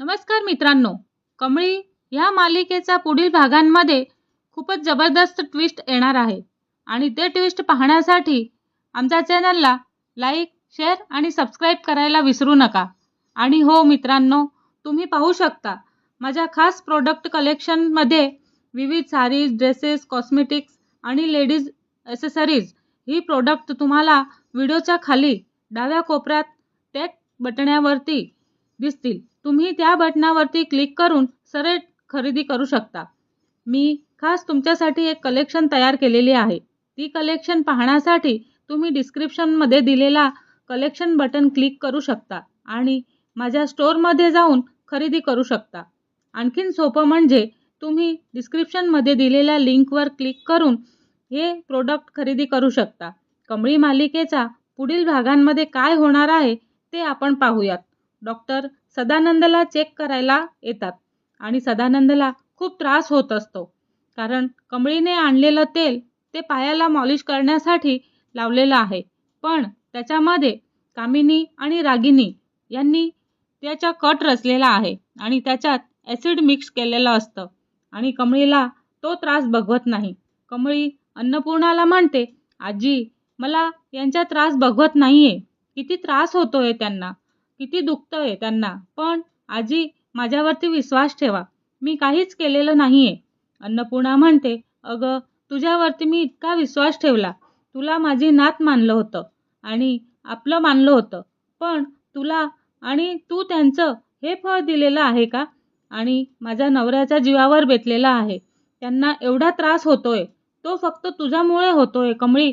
नमस्कार मित्रांनो. कमळी ह्या मालिकेचा पुढील भागांमध्ये खूपच जबरदस्त ट्विस्ट येणार आहे. आणि ते ट्विस्ट पाहण्यासाठी आमच्या चॅनलला लाईक शेअर आणि सबस्क्राईब करायला विसरू नका. आणि हो मित्रांनो तुम्ही पाहू शकता माझ्या खास प्रोडक्ट कलेक्शनमध्ये विविध सारीज ड्रेसेस कॉस्मेटिक्स आणि लेडीज ॲसेसरीज ही प्रोडक्ट तुम्हाला व्हिडिओच्या खाली डाव्या कोपऱ्यात टॅग बटण्यावरती दिसतील. तुम्ही त्या बटनावरती क्लिक करून सरळ खरेदी करू शकता. मी खास तुमच्यासाठी एक कलेक्शन तयार केलेली आहे. ती कलेक्शन पाहण्यासाठी तुम्ही डिस्क्रिप्शनमध्ये दिलेला कलेक्शन बटन क्लिक करू शकता आणि माझ्या स्टोअरमध्ये जाऊन खरेदी करू शकता. आणखीन सोपं म्हणजे तुम्ही डिस्क्रिप्शनमध्ये दिलेल्या लिंकवर क्लिक करून हे प्रोडक्ट खरेदी करू शकता. कमळी मालिकेचा पुढील भागांमध्ये काय होणार आहे ते आपण पाहूयात. डॉक्टर सदानंदला चेक करायला येतात. आणि सदानंदला खूप त्रास होत असतो. कारण कमळीने आणलेलं तेल ते पायाला मॉलिश करण्यासाठी लावलेलं आहे. पण त्याच्यामध्ये कामिनी आणि रागिनी यांनी त्याचा कट रचलेला आहे आणि त्याच्यात ॲसिड मिक्स केलेलं असतं. आणि कमळीला तो त्रास बघवत नाही. कमळी अन्नपूर्णाला म्हणते आजी मला यांचा त्रास बघवत नाही आहे किती त्रास होतो आहे त्यांना. किती दुखतं आहे त्यांना. पण आजी माझ्यावरती विश्वास ठेवा. मी काहीच केलेलं नाही आहे अन्नपूर्णा म्हणते अगं तुझ्यावरती मी इतका विश्वास ठेवला. तुला माझी नात मानलं होतं आणि आपलं मानलं होतं. पण तुला आणि तू त्यांचं हे फळ दिलेलं आहे का? आणि माझ्या नवऱ्याच्या जीवावर बेतलेला आहे. त्यांना एवढा त्रास होतोय. तो फक्त तुझ्यामुळे होतोय कमळी.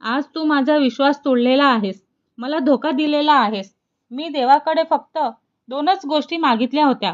आज तू माझा विश्वास तोडलेला आहेस. मला धोका दिलेला आहेस. मी देवाकडे फक्त दोनच गोष्टी मागितल्या होत्या.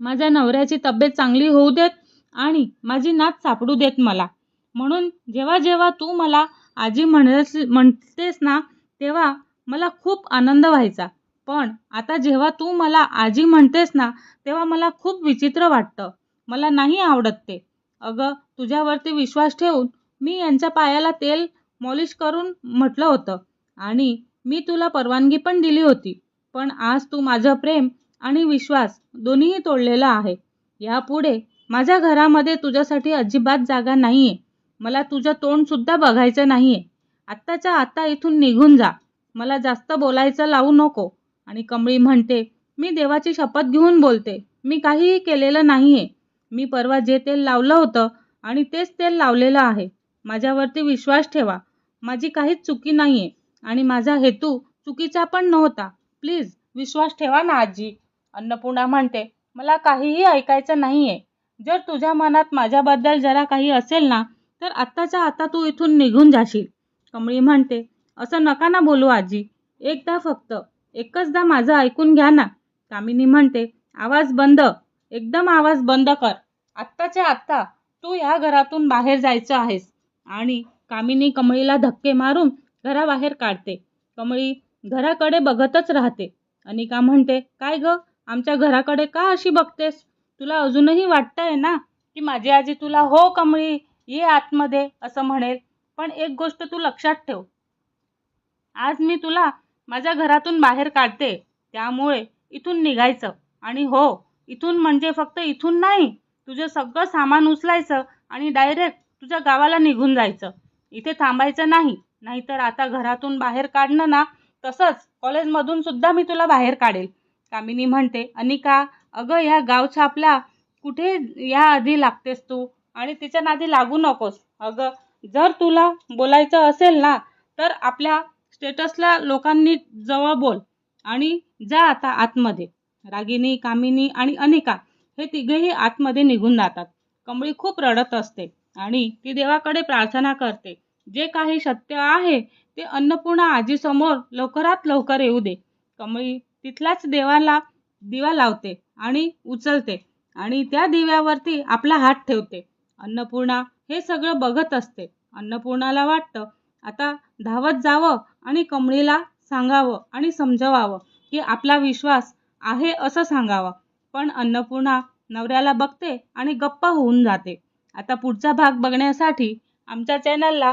माझ्या नवऱ्याची तब्येत चांगली होऊ देत आणि माझी नात सापडू देत मला. म्हणून जेव्हा जेव्हा तू मला आजी म्हणस म्हणतेस ना तेव्हा मला खूप आनंद व्हायचा. पण आता जेव्हा तू मला आजी म्हणतेस ना तेव्हा मला खूप विचित्र वाटतं. मला नाही आवडत ते. अगं तुझ्यावरती विश्वास ठेवून मी यांच्या पायाला तेल मॉलिश करून म्हटलं होतं. आणि मी तुला परवानगी पण दिली होती पण आज तू माझं प्रेम आणि विश्वास दोन्हीही तोडलेला आहे. यापुढे माझ्या घरामध्ये तुझ्यासाठी अजिबात जागा नाही आहे मला तुझं तोंडसुद्धा बघायचं नाही आहे आत्ताच्या आत्ता इथून निघून जा. मला जास्त बोलायचं लावू नको. आणि कमळी म्हणते मी देवाची शपथ घेऊन बोलते. मी काहीही केलेलं नाही आहे मी परवा जे तेल लावलं होतं आणि तेच तेल लावलेलं आहे. माझ्यावरती विश्वास ठेवा. माझी काहीच चुकी नाही आहे आणि माझा हेतू चुकीचा पण नव्हता. प्लीज विश्वास ठेवा ना आजी. अन्नपूर्णा म्हणते मला काहीही ऐकायचं नाही आहे जर तुझ्या मनात माझ्याबद्दल जरा काही असेल ना तर आत्ताच्या आता तू इथून निघून जाशील. कमळी म्हणते असं नका ना बोलू आजी. एकदा फक्त एकचदा माझं ऐकून घ्या ना. कामिनी म्हणते आवाज बंद. एकदम आवाज बंद कर. आत्ताच्या आत्ता तू ह्या घरातून बाहेर जायचं आहेस. आणि कामिनी कमळीला धक्के मारून घराबाहेर काढते. कमळी घराकडे बघतच राहते. अनिका म्हणते काय ग? आमच्या घराकडे का अशी बघतेस? तुला अजूनही वाटतंय ना की माझी आजी तुला हो कमळी ये आतमध्ये असं म्हणेल. पण एक गोष्ट तू लक्षात ठेव. आज मी तुला माझ्या घरातून बाहेर काढते. त्यामुळे इथून निघायचं. आणि हो इथून म्हणजे फक्त इथून नाही. तुझं सगळं सामान उचलायचं आणि डायरेक्ट तुझ्या गावाला निघून जायचं. इथे थांबायचं नाही. नाहीतर आता घरातून बाहेर काढणं ना तसंच कॉलेजमधून सुद्धा मी तुला बाहेर काढेल. कामिनी म्हणते अनिका अगं ह्या गाव छापला कुठे या आधी लागतेस तू? आणि तिच्या नादी लागू नकोस. अगं जर तुला बोलायचं असेल ना तर आपल्या स्टेटसला लोकांनी जवळ बोल आणि जा आता आतमध्ये. रागिनी कामिनी आणि अनिका हे तिघेही आतमध्ये निघून जातात. कमळी खूप रडत असते आणि ती देवाकडे प्रार्थना करते. जे काही सत्य आहे ते अन्नपूर्णा आजीसमोर लवकरात लवकर येऊ दे. कमळी तिथलाच देवाला दिवा लावते आणि उचलते आणि त्या दिव्यावरती आपला हात ठेवते. अन्नपूर्णा हे सगळं बघत असते. अन्नपूर्णाला वाटतं आता धावत जावं आणि कमळीला सांगावं आणि समजवावं की आपला विश्वास आहे असं सांगावं. पण अन्नपूर्णा नवऱ्याला बघते आणि गप्प होऊन जाते. आता पुढचा भाग बघण्यासाठी आमच्या चॅनलला